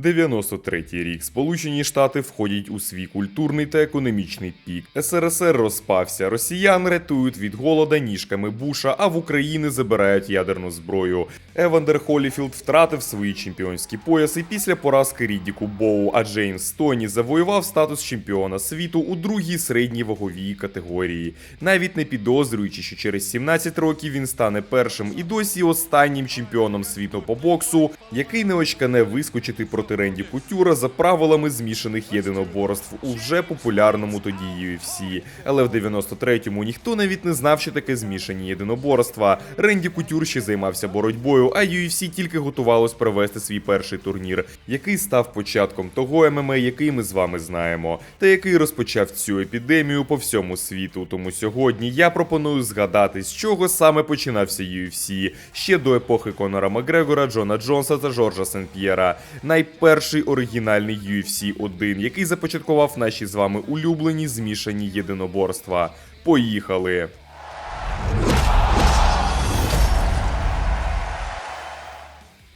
93-й рік Сполучені Штати входять у свій культурний та економічний пік. СРСР розпався. Росіян рятують від голода ніжками Буша, а в Україні забирають ядерну зброю. Евандер Холіфілд втратив свої чемпіонські пояси після поразки Ріддіку Боу, а Джеймс Тоні завоював статус чемпіона світу у другій середній ваговій категорії, навіть не підозрюючи, що через 17 років він стане першим і досі останнім чемпіоном світу по боксу, який не очкане вискочити проти Ренді Кутюра за правилами змішаних єдиноборств у вже популярному тоді UFC. Але в 93-му ніхто навіть не знав, що таке змішані єдиноборства. Ренді Кутюр ще займався боротьбою, а UFC тільки готувалось провести свій перший турнір, який став початком того ММА, який ми з вами знаємо, та який розпочав цю епідемію по всьому світу. Тому сьогодні я пропоную згадати, з чого саме починався UFC ще до епохи Конора Макгрегора, Джона Джонса та Жоржа Сен-П'єра. Найперший оригінальний UFC 1, який започаткував наші з вами улюблені змішані єдиноборства. Поїхали!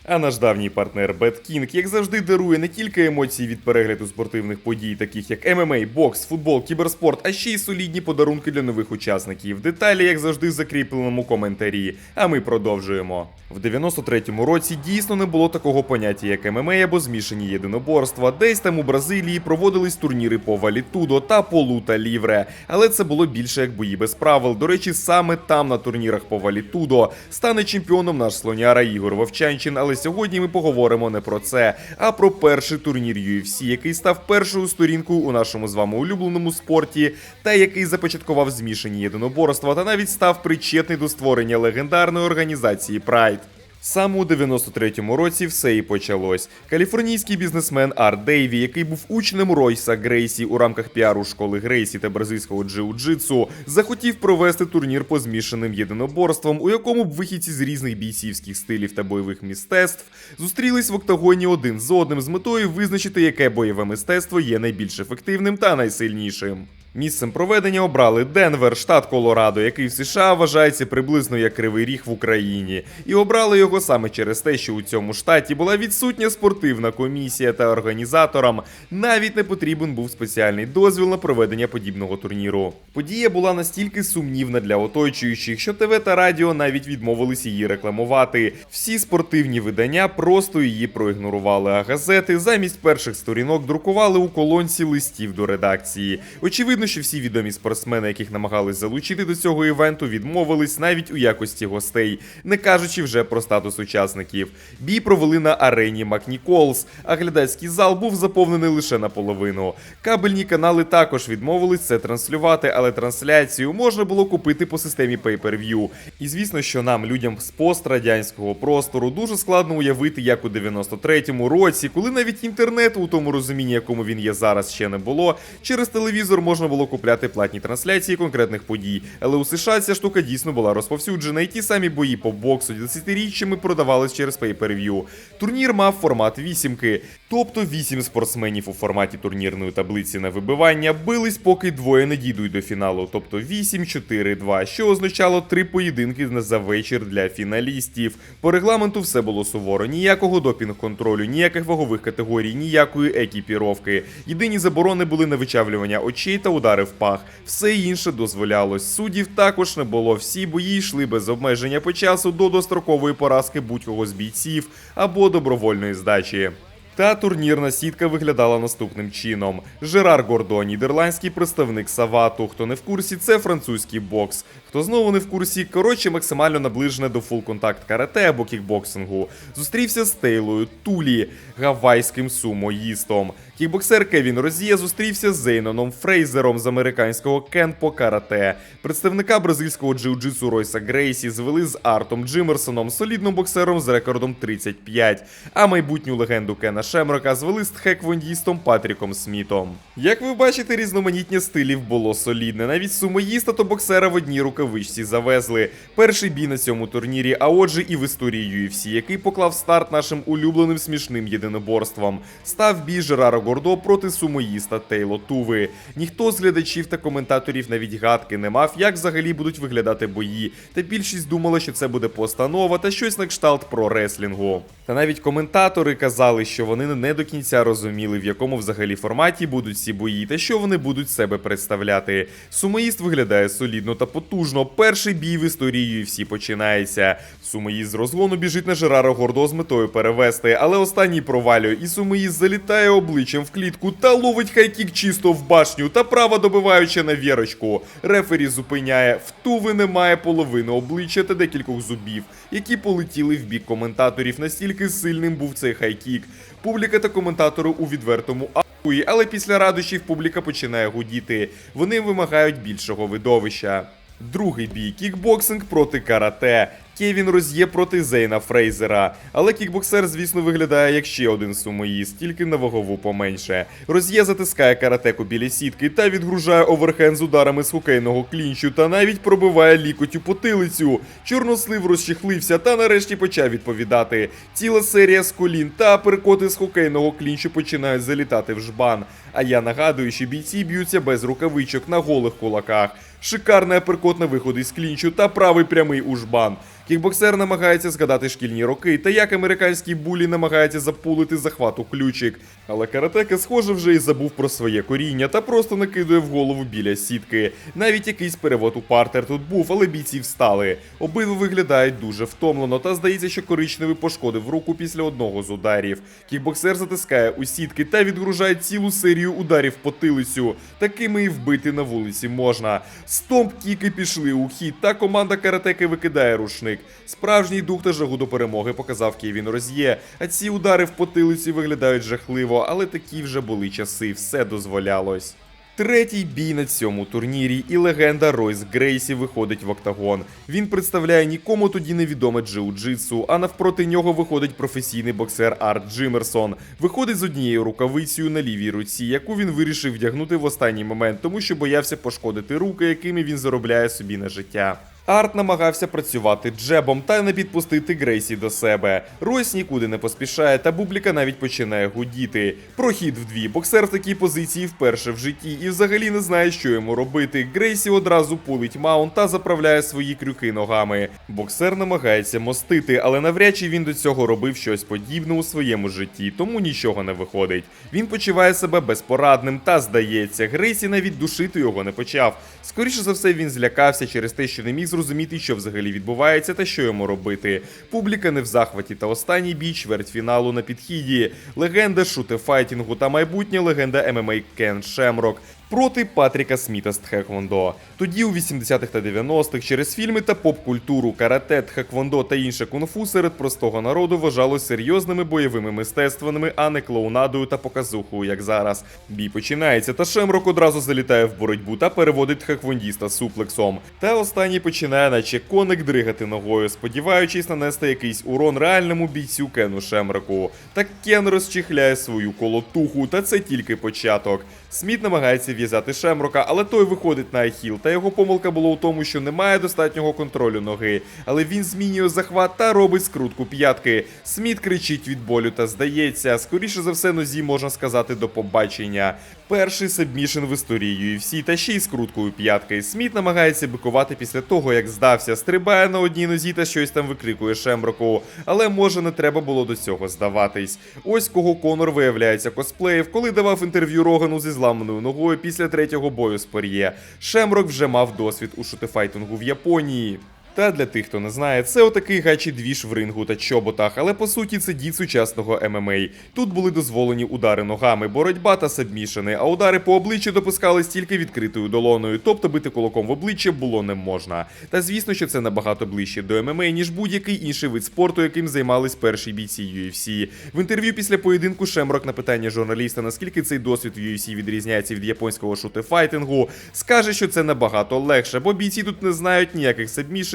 А наш давній партнер Bad King, як завжди, дарує не тільки емоції від перегляду спортивних подій, таких як ММА, бокс, футбол, кіберспорт, а ще й солідні подарунки для нових учасників. Деталі, як завжди, в закріпленому коментарі. А ми продовжуємо. В 93-му році дійсно не було такого поняття, як ММА або змішані єдиноборства. Десь там у Бразилії проводились турніри по валітудо та по лута лівре. Але це було більше як бої без правил. До речі, саме там на турнірах по валітудо стане чемпіоном наш слоняра Ігор Вовчанчин. Але сьогодні ми поговоримо не про це, а про перший турнір UFC, який став першою сторінкою у нашому з вами улюбленому спорті, та який започаткував змішані єдиноборства та навіть став причетний до створення легендарної організації Pride. Саме у 93-му році все і почалось. Каліфорнійський бізнесмен Ар Дейві, який був учнем Ройса Грейсі у рамках піару школи Грейсі та бразильського джиу-джитсу, захотів провести турнір по змішаним єдиноборствам, у якому б вихідці з різних бійцівських стилів та бойових мистецтв зустрілись в октагоні один з одним з метою визначити, яке бойове мистецтво є найбільш ефективним та найсильнішим. Місцем проведення обрали Денвер, штат Колорадо, який в США вважається приблизно як Кривий Ріг в Україні, і обрали його саме через те, що у цьому штаті була відсутня спортивна комісія та організаторам навіть не потрібен був спеціальний дозвіл на проведення подібного турніру. Подія була настільки сумнівна для оточуючих, що ТВ та радіо навіть відмовились її рекламувати. Всі спортивні видання просто її проігнорували, а газети замість перших сторінок друкували у колонці листів до редакції. Очевидно, що всі відомі спортсмени, яких намагались залучити до цього івенту, відмовились навіть у якості гостей, не кажучи вже про статус учасників. Бій провели на арені Макніколс, а глядацький зал був заповнений лише наполовину. Кабельні канали також відмовились це транслювати, але трансляцію можна було купити по системі Pay-Per-View. І звісно, що нам, людям з пострадянського простору, дуже складно уявити, як у 93-му році, коли навіть інтернету у тому розумінні, якому він є зараз, ще не було, через телевізор можна було купляти платні трансляції конкретних подій. Але у США ця штука дійсно була розповсюджена, і ті самі бої по боксу 10-річчями продавались через Pay-Per-View. Турнір мав формат вісімки, тобто вісім спортсменів у форматі турнірної таблиці на вибивання бились, поки двоє не дійдуть до фіналу, тобто 8-4-2, що означало три поєдинки за вечір для фіналістів. По регламенту все було суворо, ніякого допінг-контролю, ніяких вагових категорій, ніякої екіпіровки. Єдині заборони були на вичавлювання очей та удари в пах. Все інше дозволялось. Суддів також не було. Всі бої йшли без обмеження по часу до дострокової поразки будь-кого з бійців або добровольної здачі. Та турнірна сітка виглядала наступним чином: Жерар Гордо, нідерландський представник Савату. Хто не в курсі, це французький бокс. Хто знову не в курсі, коротше, максимально наближене до фул-контакт карате або кікбоксингу. Зустрівся з Тейлою Тулі, гавайським сумоїстом. Кікбоксер Кевін Розія зустрівся з Зейноном Фрейзером з американського кенпо карате. Представника бразильського джиу-джитсу Ройса Грейсі звели з Артом Джимерсоном, солідним боксером з рекордом 35, а майбутню легенду Кена Шемрока звели з тхеквондістом Патріком Смітом. Як ви бачите, різноманіття стилів було солідне. Навіть сумоїста та боксера в одній рукавичці завезли. Перший бій на цьому турнірі, а отже, і в історії UFC, який поклав старт нашим улюбленим смішним єдиноборствам. Став бій Жерара Гордо проти сумоїста Тейло Туви. Ніхто з глядачів та коментаторів навіть гадки не мав, як взагалі будуть виглядати бої. Та більшість думала, що це буде постанова та щось на кшталт про реслінгу. Та навіть коментатори казали, що вони не до кінця розуміли, в якому взагалі форматі будуть ці бої та що вони будуть себе представляти. Сумоїст виглядає солідно та потужно. Перший бій в історії UFC починається. Сумоїст з розгону біжить на Жерара Гордо з метою перевести, але останній провалює, і сумоїст залітає обличчям в клітку та ловить хайкік чисто в башню та право добиваючи на вірочку. Рефері зупиняє, в туви немає половини обличчя та декількох зубів, які полетіли в бік коментаторів. Настільки сильним був цей хайкік. Публіка та коментатори у відвертому ахуї, але після радощів публіка починає гудіти. Вони вимагають більшого видовища. Другий бій кікбоксинг проти карате. Кевін Роз'є проти Зейна Фрейзера. Але кікбоксер, звісно, виглядає як ще один сумоїст, тільки на вагову поменше. Роз'є затискає каратеку біля сітки та відгружає оверхенд з ударами з хокейного клінчу та навіть пробиває лікоть у потилицю. Чорнослив розчехлився та нарешті почав відповідати. Ціла серія з колін та перекоти з хокейного клінчу починають залітати в жбан. А я нагадую, що бійці б'ються без рукавичок на голих кулаках. Шикарний аперкот на виход з клінчу та правий прямий у жбан. Кікбоксер намагається згадати шкільні роки, та як американський булі намагається запулити захват у ключик. Але каратека, схоже, вже і забув про своє коріння та просто накидує в голову біля сітки. Навіть якийсь перевод у партер тут був, але бійці встали. Обидва виглядають дуже втомлено, та здається, що коричневий пошкодив руку після одного з ударів. Кікбоксер затискає у сітки та відгружає цілу серію ударів по тилицю. Такими і вбити на вулиці можна. Стомп кіки пішли у хід, та команда каратеки викидає рушник. Справжній дух та жагу до перемоги показав Кевін Роз'є, а ці удари в потилиці виглядають жахливо, але такі вже були часи, все дозволялось. Третій бій на цьому турнірі, і легенда Ройс Грейсі виходить в октагон. Він представляє нікому тоді невідоме джиу-джитсу, а навпроти нього виходить професійний боксер Арт Джимерсон. Виходить з однією рукавицею на лівій руці, яку він вирішив вдягнути в останній момент, тому що боявся пошкодити руки, якими він заробляє собі на життя. Арт намагався працювати джебом та не підпустити Грейсі до себе. Ройс нікуди не поспішає, та бубліка навіть починає гудіти. Прохід вдві. Боксер в такій позиції вперше в житті і взагалі не знає, що йому робити. Грейсі одразу пулить маунт та заправляє свої крюки ногами. Боксер намагається мостити, але навряд чи він до цього робив щось подібне у своєму житті, тому нічого не виходить. Він почуває себе безпорадним та здається, Грейсі навіть душити його не почав. Скоріше за все, він злякався через те, що не міг зрозуміти, що взагалі відбувається та що йому робити. Публіка не в захваті, та останній бій чвертьфіналу на підхіді. Легенда шутефайтінгу та майбутня легенда ММА Кен Шемрок. Проти Патріка Сміта з Тхеквондо. Тоді у 80-х та 90-х через фільми та поп-культуру карате, тхеквондо та інше кунг-фу серед простого народу вважалось серйозними бойовими мистецтвами, а не клоунадою та показухою, як зараз. Бій починається, та Шемрок одразу залітає в боротьбу та переводить тхеквондіста суплексом. Та останній починає, наче коник, дригати ногою, сподіваючись нанести якийсь урон реальному бійцю Кену Шемроку. Так Кен розчихляє свою колотуху, та це тільки початок. Сміт намагається в'язати Шемрока, але той виходить на ахіл, та його помилка була у тому, що немає достатнього контролю ноги. Але він змінює захват та робить скрутку п'ятки. Сміт кричить від болю та здається, скоріше за все, нозі можна сказати до побачення. Перший сабмішен в історії UFC та ще й скруткою п'ятки. Сміт намагається бикувати після того, як здався, стрибає на одній нозі та щось там викрикує Шемроку. Але може не треба було до цього здаватись. Ось кого Конор виявляється косплеїв, коли давав інтерв'ю Рогану зі зламаною ногою після третього бою з Пор'є. Шемрок вже мав досвід у шутифайтингу в Японії. Та для тих, хто не знає, це отакий гачий двіж в рингу та чоботах, але по суті це дід сучасного ММА. Тут були дозволені удари ногами, боротьба та сабмішини, а удари по обличчю допускались тільки відкритою долоною, тобто бити кулаком в обличчя було не можна. Та звісно, що це набагато ближче до ММА, ніж будь-який інший вид спорту, яким займались перші бійці UFC. В інтерв'ю після поєдинку Шемрок на питання журналіста, наскільки цей досвід в UFC відрізняється від японського шутифайтингу, скаже, що це набагато легше, бо бійці тут не знають ніяких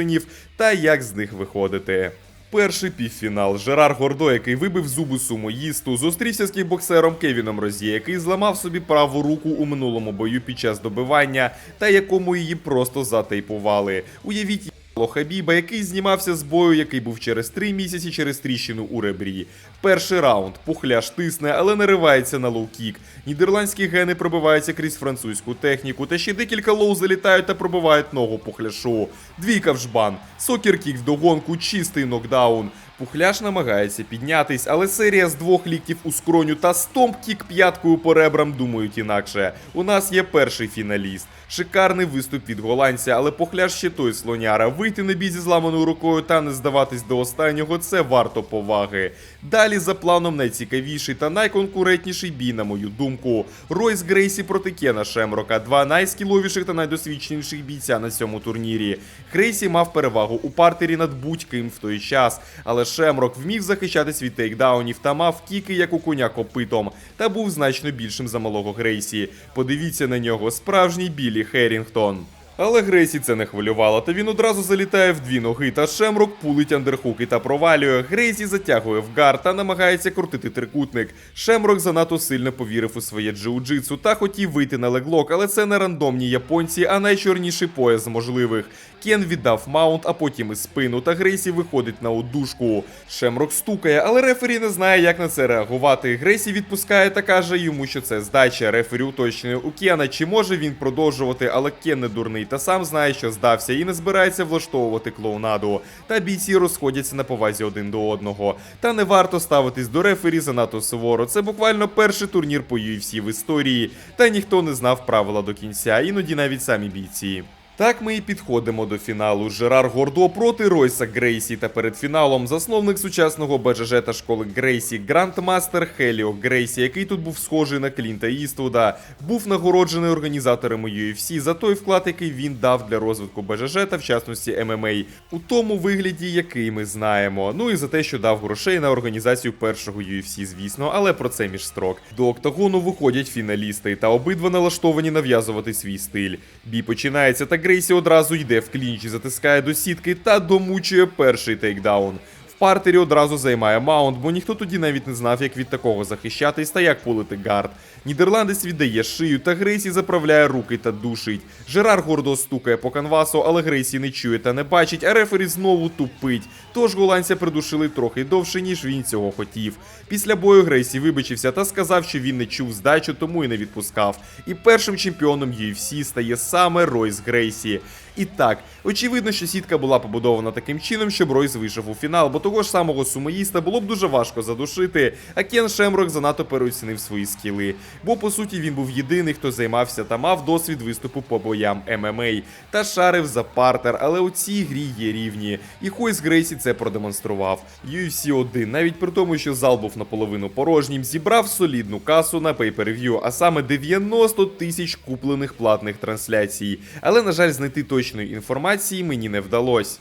сабмішенів та як з них виходити. Перший півфінал. Жерар Гордо, який вибив зуби сумоїсту, зустрівся з кікбоксером Кевіном Розі, який зламав собі праву руку у минулому бою під час добивання, та якому її просто затейпували. Уявіть. Хабіба, який знімався з бою, який був через три місяці через тріщину у ребрі. Перший раунд. Пухляш тисне, але наривається на лоу-кік. Нідерландські гени пробиваються крізь французьку техніку, та ще декілька лоу залітають та пробивають ногу пухляшу. Двійка в жбан. Сокер-кік вдогонку, чистий нокдаун. Пухляш намагається піднятись, але серія з двох ліктів у скроню та стомп-кік п'яткою по ребрам думають інакше. У нас є перший фіналіст. Шикарний виступ від голландця, але пухляш ще той слоняра. Вийти на бій зі зламаною рукою та не здаватись до останнього це варто поваги. Далі за планом найцікавіший та найконкурентніший бій, на мою думку. Ройс Грейсі проти Кена Шемрока, два найскіловіших та найдосвідченіших бійця на цьому турнірі. Грейсі мав перевагу у партері над будь-ким в той час, але Шемрок вмів захищатись від тейкдаунів та мав кіки, як у коня копитом, та був значно більшим за малого Грейсі. Подивіться на нього, справжній білі Херінгтон. Але Грейсі це не хвилювало, та він одразу залітає в дві ноги, та Шемрок пулить андерхуки та провалює. Грейсі затягує в гар та намагається крутити трикутник. Шемрок занадто сильно повірив у своє джиу-джитсу та хотів вийти на леглок, але це не рандомні японці, а найчорніший пояс можливих. Кен віддав маунт, а потім і спину, та Грейсі виходить на одушку. Шемрок стукає, але рефері не знає, як на це реагувати. Грейсі відпускає та каже йому, що це здача. Рефері уточнює у Кена, чи може він продовжувати, але Кен не дурний та сам знає, що здався, і не збирається влаштовувати клоунаду. Та бійці розходяться на повазі один до одного. Та не варто ставитись до рефері занадто суворо. Це буквально перший турнір по UFC в історії, та ніхто не знав правила до кінця, іноді навіть самі бійці. Так ми і підходимо до фіналу. Жерар Гордо проти Ройса Грейсі. Та перед фіналом засновник сучасного БЖЖ та школи Грейсі, грандмастер Хеліо Грейсі, який тут був схожий на Клінта Іствуда, був нагороджений організаторами UFC за той вклад, який він дав для розвитку БЖЖ та в частності ММА, у тому вигляді, який ми знаємо. Ну і за те, що дав грошей на організацію першого UFC, звісно, але про це між строк. До октагону виходять фіналісти, та обидва налаштовані нав'язувати свій стиль. Бій починається та Грейсі одразу йде в клінчі, затискає до сітки та домучує перший тейкдаун. Партері одразу займає маунт, бо ніхто тоді навіть не знав, як від такого захищатись та як пулити гард. Нідерландець віддає шию, та Грейсі заправляє руки та душить. Жерар гордо стукає по канвасу, але Грейсі не чує та не бачить, а рефері знову тупить. Тож голландця придушили трохи довше, ніж він цього хотів. Після бою Грейсі вибачився та сказав, що він не чув здачу, тому і не відпускав. І першим чемпіоном UFC стає саме Ройс Грейсі. І так, очевидно, що сітка була побудована таким чином, щоб Ройс вийшов у фінал, бо того ж самого сумоїста було б дуже важко задушити, а Кен Шемрок занадто переоцінив свої скіли. Бо по суті він був єдиний, хто займався та мав досвід виступу по боям ММА та шарив за партер, але у цій грі є рівні. І Хойс Грейсі це продемонстрував. UFC 1, навіть при тому, що зал був наполовину порожнім, зібрав солідну касу на pay-per-view, а саме 90 тисяч куплених платних трансляцій. Але, на жаль, знайти точної інформації мені не вдалося.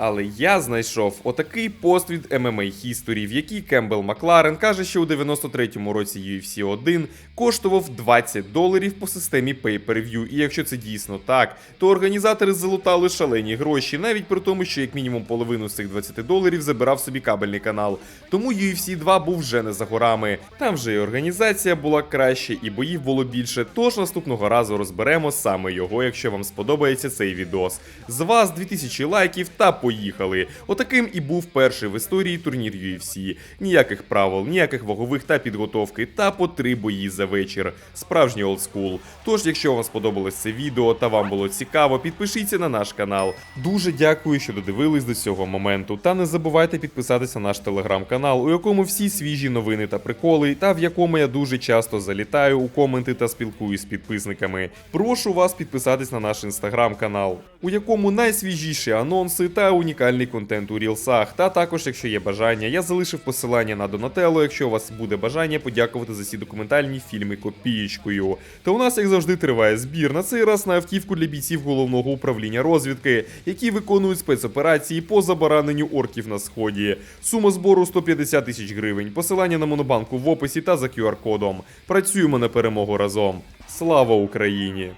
Але я знайшов отакий пост від MMA History, в якій Кембл Макларен каже, що у 93-му році UFC 1 коштував 20 доларів по системі Pay-Per-View. І якщо це дійсно так, то організатори залутали шалені гроші, навіть при тому, що як мінімум половину з цих 20 доларів забирав собі кабельний канал. Тому UFC 2 був вже не за горами. Там вже і організація була краще, і боїв було більше. Тож наступного разу розберемо саме його, якщо вам сподобається цей відос. З вас 2000 лайків та поїхали. Отаким і був перший в історії турнір UFC. Ніяких правил, ніяких вагових та підготовки, та по три бої за вечір. Справжній олдскул. Тож, якщо вам сподобалось це відео та вам було цікаво, підпишіться на наш канал. Дуже дякую, що додивились до цього моменту. Та не забувайте підписатися на наш телеграм-канал, у якому всі свіжі новини та приколи, та в якому я дуже часто залітаю у коменти та спілкуюсь з підписниками. Прошу вас підписатись на наш інстаграм-канал, у якому найсвіжіші анонси та унікальний контент у рілсах. Та також, якщо є бажання, я залишив посилання на Донателло, якщо у вас буде бажання подякувати за ці документальні фільми копієчкою. Та у нас, як завжди, триває збір на цей раз на автівку для бійців головного управління розвідки, які виконують спецоперації по забараненню орків на сході. Сума збору 150 тисяч гривень. Посилання на монобанку в описі та за QR-кодом. Працюємо на перемогу разом. Слава Україні!